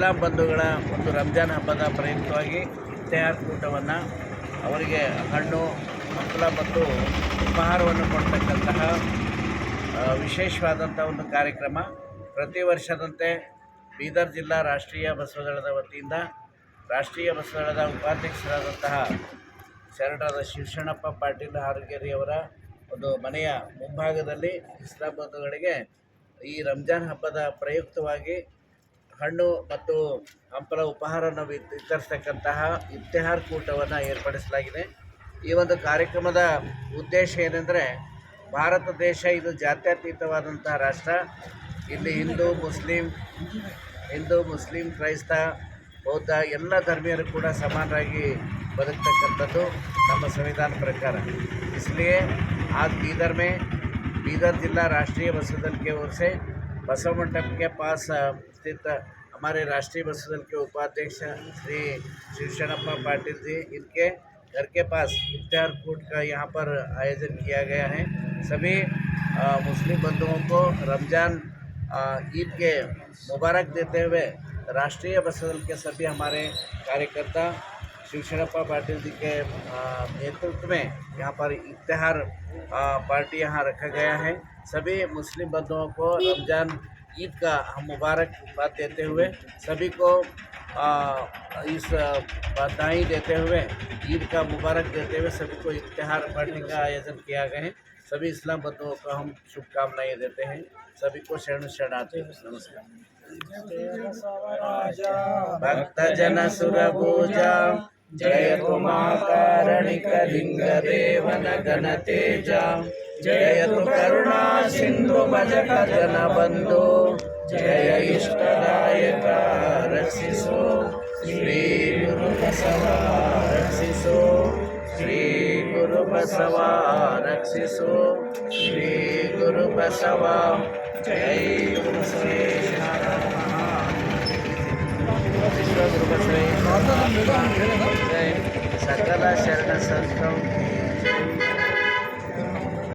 ಇಸ್ಲಾಂ ಬಂಧುಗಳ ಒಂದು ರಂಜಾನ್ ಹಬ್ಬದ ಪ್ರಯುಕ್ತವಾಗಿ ಇಫ್ತಿಹಾರ್ ಕೂಟವನ್ನು ಅವರಿಗೆ ಹಣ್ಣು ಹಂಪಲ ಮತ್ತು ಉಪಹಾರವನ್ನು ಕೊಡ್ತಕ್ಕಂತಹ ವಿಶೇಷವಾದಂಥ ಒಂದು ಕಾರ್ಯಕ್ರಮ. ಪ್ರತಿ ವರ್ಷದಂತೆ ಬೀದರ್ ಜಿಲ್ಲಾ ರಾಷ್ಟ್ರೀಯ ಬಸವದಳದ ವತಿಯಿಂದ ರಾಷ್ಟ್ರೀಯ ಬಸವದಳದ ಉಪಾಧ್ಯಕ್ಷರಾದಂತಹ ಶರಣರಾದ ಶಿವಶರಣಪ್ಪ ಪಾಟೀಲ್ ಹಾರಗೇರಿಯವರ ಒಂದು ಮನೆಯ ಮುಂಭಾಗದಲ್ಲಿ ಇಸ್ಲಾಂ ಬಂಧುಗಳಿಗೆ ಈ ರಂಜಾನ್ ಹಬ್ಬದ ಪ್ರಯುಕ್ತವಾಗಿ ಹಣ್ಣು ಮತ್ತು ಹಂಪಲ ಉಪಹಾರವನ್ನು ವಿತ್- ವಿತರಿಸ್ತಕ್ಕಂತಹ ಇಫ್ತಿಹಾರ್ ಕೂಟವನ್ನು ಏರ್ಪಡಿಸಲಾಗಿದೆ ಈ ಒಂದು ಕಾರ್ಯಕ್ರಮದ ಉದ್ದೇಶ ಏನೆಂದರೆ ಭಾರತ ದೇಶ ಇದು ಜಾತ್ಯತೀತವಾದಂತಹ ರಾಷ್ಟ್ರ ಇಲ್ಲಿ ಹಿಂದೂ ಮುಸ್ಲಿಂ ಹಿಂದೂ ಮುಸ್ಲಿಂ ಕ್ರೈಸ್ತ ಬೌದ್ಧ ಎಲ್ಲ ಧರ್ಮೀಯರು ಕೂಡ ಸಮಾನರಾಗಿ ಬದುಕ್ತಕ್ಕಂಥದ್ದು ನಮ್ಮ संविधान प्रकार इसलिए आज बीदर में बीदर जिला राष्ट्रीय बसव दल के ओर से बसव मंडप के पास अ, स्थित हमारे राष्ट्रीय बसव दल के उपाध्यक्ष श्री शिवशरणप्पा पाटिल जी इनके घर के पास इफ्तार कूट का यहाँ पर आयोजन किया गया है। सभी मुस्लिम बंधुओं को रमज़ान ईद के मुबारक देते हुए राष्ट्रीय बसव दल के सभी हमारे कार्यकर्ता शिवशरणप्पा पाटिल जी के नेतृत्व में यहाँ पर इफ्तिहार अ, पार्टी यहाँ रखा गया है। सभी मुस्लिम बंधुओं को रमज़ान ईद का हम मुबारक बात देते हुए सभी को आ, इस बधाई देते हुए ईद का मुबारक देते हुए सभी को इश्तहार पढ़ने का आयोजन किया गया है। सभी इस्लाम बंधुओं को हम शुभकामनाएँ देते हैं। सभी को शरण शरण आते हैं नमस्कार। भक्त जन सुरभूजा जय कुमाकारणिक लिंग देवन गण तेजा। जयतु करुणा सिंधु भजक जन बंधु जय इष्टदायक रक्षिषु श्री गुरु बसवा रक्षिषु श्री गुरु बसवा रक्षिषु श्री गुरु बसवा जय। गुरु श्री सकल शरण संस्कृत